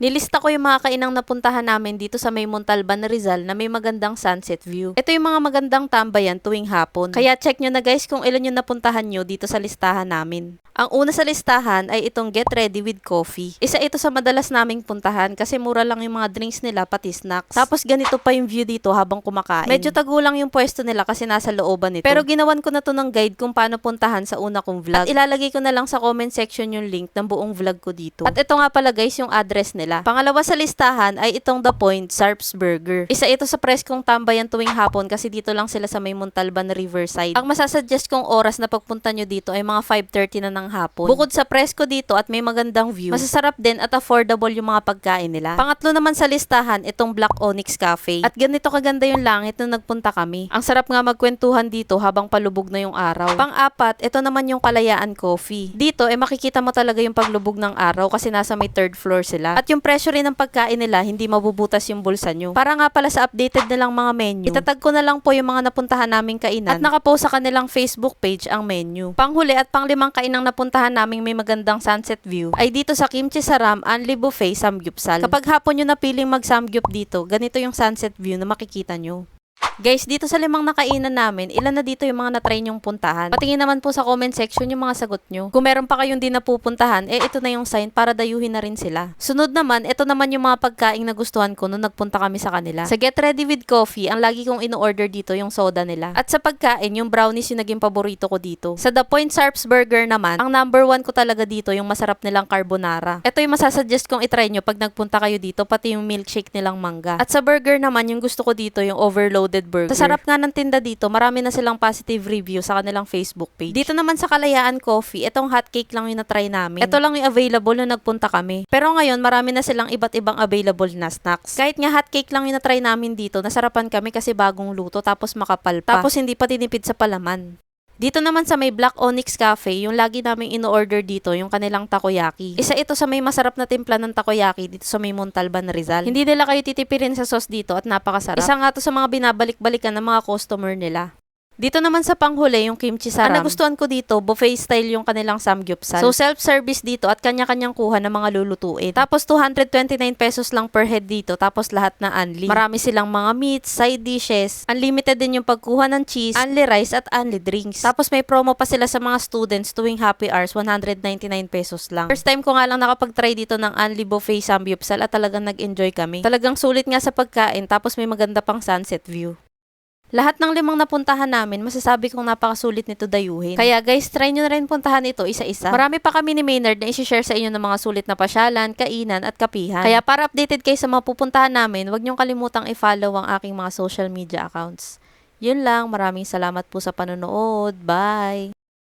Nilista ko yung mga kainang napuntahan namin dito sa may Montalban, Rizal na may magandang sunset view. Ito yung mga magandang tambayan tuwing hapon. Kaya check nyo na guys kung ilan yung napuntahan nyo dito sa listahan namin. Ang una sa listahan ay itong Get Ready with Coffee. Isa ito sa madalas naming puntahan kasi mura lang yung mga drinks nila pati snacks. Tapos ganito pa yung view dito habang kumakain. Medyo tagulang yung pwesto nila kasi nasa looban nito. Pero ginawan ko na to ng guide kung paano puntahan sa una kong vlog. At ilalagay ko na lang sa comment section yung link ng buong vlog ko dito. At ito nga pala guys yung address nila. Pangalawa sa listahan ay itong The Point Sarps Burger. Isa ito sa preskong tambayan tuwing hapon kasi dito lang sila sa may Montalban Riverside. Ang masasuggest kong oras na pagpunta nyo dito ay mga 5.30 na ng hapon. Bukod sa presko dito at may magandang view, masasarap din at affordable yung mga pagkain nila. Pangatlo naman sa listahan, itong Black Onyx Cafe. At ganito kaganda yung langit nung nagpunta kami. Ang sarap nga magkwentuhan dito habang palubog na yung araw. Pang-apat, ito naman yung Kalayaan Coffee. Dito, eh makikita mo talaga yung paglubog ng araw kasi nasa may third floor sila. At yung presyo rin ng pagkain nila, hindi mabubutas yung bulsa nyo. Para nga pala sa updated nilang mga menu, itatag ko na lang po yung mga napuntahan naming kainan at nakapost sa kanilang Facebook page ang menu. Panghuli at panglimang kainang napuntahan naming may magandang sunset view ay dito sa Kimchi Saram Anli Buffet Samgyupsal. Kapag hapon nyo napiling mag-samgyup dito, ganito yung sunset view na makikita nyo. Guys, dito sa limang nakainan namin, ilan na dito yung mga na-try nyong puntahan? Patingin naman po sa comment section yung mga sagot nyo. Kung meron pa kayong di napupuntahan, eh ito na yung sign para dayuhin na rin sila. Sunod naman, ito naman yung mga pagkain na gustuhan ko nung nagpunta kami sa kanila. Sa Get Ready with Coffee, ang lagi kong ino-order dito yung soda nila. At sa pagkain, yung brownies yung naging paborito ko dito. Sa The Point Sarps Burger naman, ang number one ko talaga dito yung masarap nilang carbonara. Ito yung masasuggest kong itry nyo pag nagpunta kayo dito, pati yung milkshake nilang mangga. At sa burger naman, yung gusto ko dito yung overloaded burger. Sa sarap nga ng tinda dito, marami na silang positive review sa kanilang Facebook page. Dito naman sa Kalayaan Coffee, itong hot cake lang yung na-try namin. Ito lang yung available nung nagpunta kami. Pero ngayon, marami na silang iba't ibang available na snacks. Kahit nga hot cake lang yung na-try namin dito, nasarapan kami kasi bagong luto tapos makapal pa. Tapos hindi pa tinipid sa palaman. Dito naman sa may Black Onyx Cafe, yung lagi naming in-order dito, yung kanilang takoyaki. Isa ito sa may masarap na timpla ng takoyaki dito sa may Montalban, Rizal. Hindi nila kayo titipirin sa sauce dito at napakasarap. Isa nga to sa mga binabalik-balikan ng mga customer nila. Dito naman sa panghuli, yung kimchi saram. Ang nagustuhan ko dito, buffet style yung kanilang samgyupsal. So, self-service dito at kanya-kanyang kuha ng mga lulutuin. Tapos, 229 pesos lang per head dito. Tapos, lahat na unli. Marami silang mga meats, side dishes. Unlimited din yung pagkuha ng cheese, unli rice at unli drinks. Tapos, may promo pa sila sa mga students tuwing happy hours, 199 pesos lang. First time ko nga lang nakapag-try dito ng unli buffet samgyupsal at talagang nag-enjoy kami. Talagang sulit nga sa pagkain tapos may maganda pang sunset view. Lahat ng limang napuntahan namin, masasabi kong napakasulit nito dayuhin. Kaya guys, try nyo na rin puntahan ito isa-isa. Marami pa kami ni Maynard na isi-share sa inyo ng mga sulit na pasyalan, kainan, at kapihan. Kaya para updated kayo sa mga pupuntahan namin, huwag nyong kalimutang i-follow ang aking mga social media accounts. Yun lang, maraming salamat po sa panonood. Bye!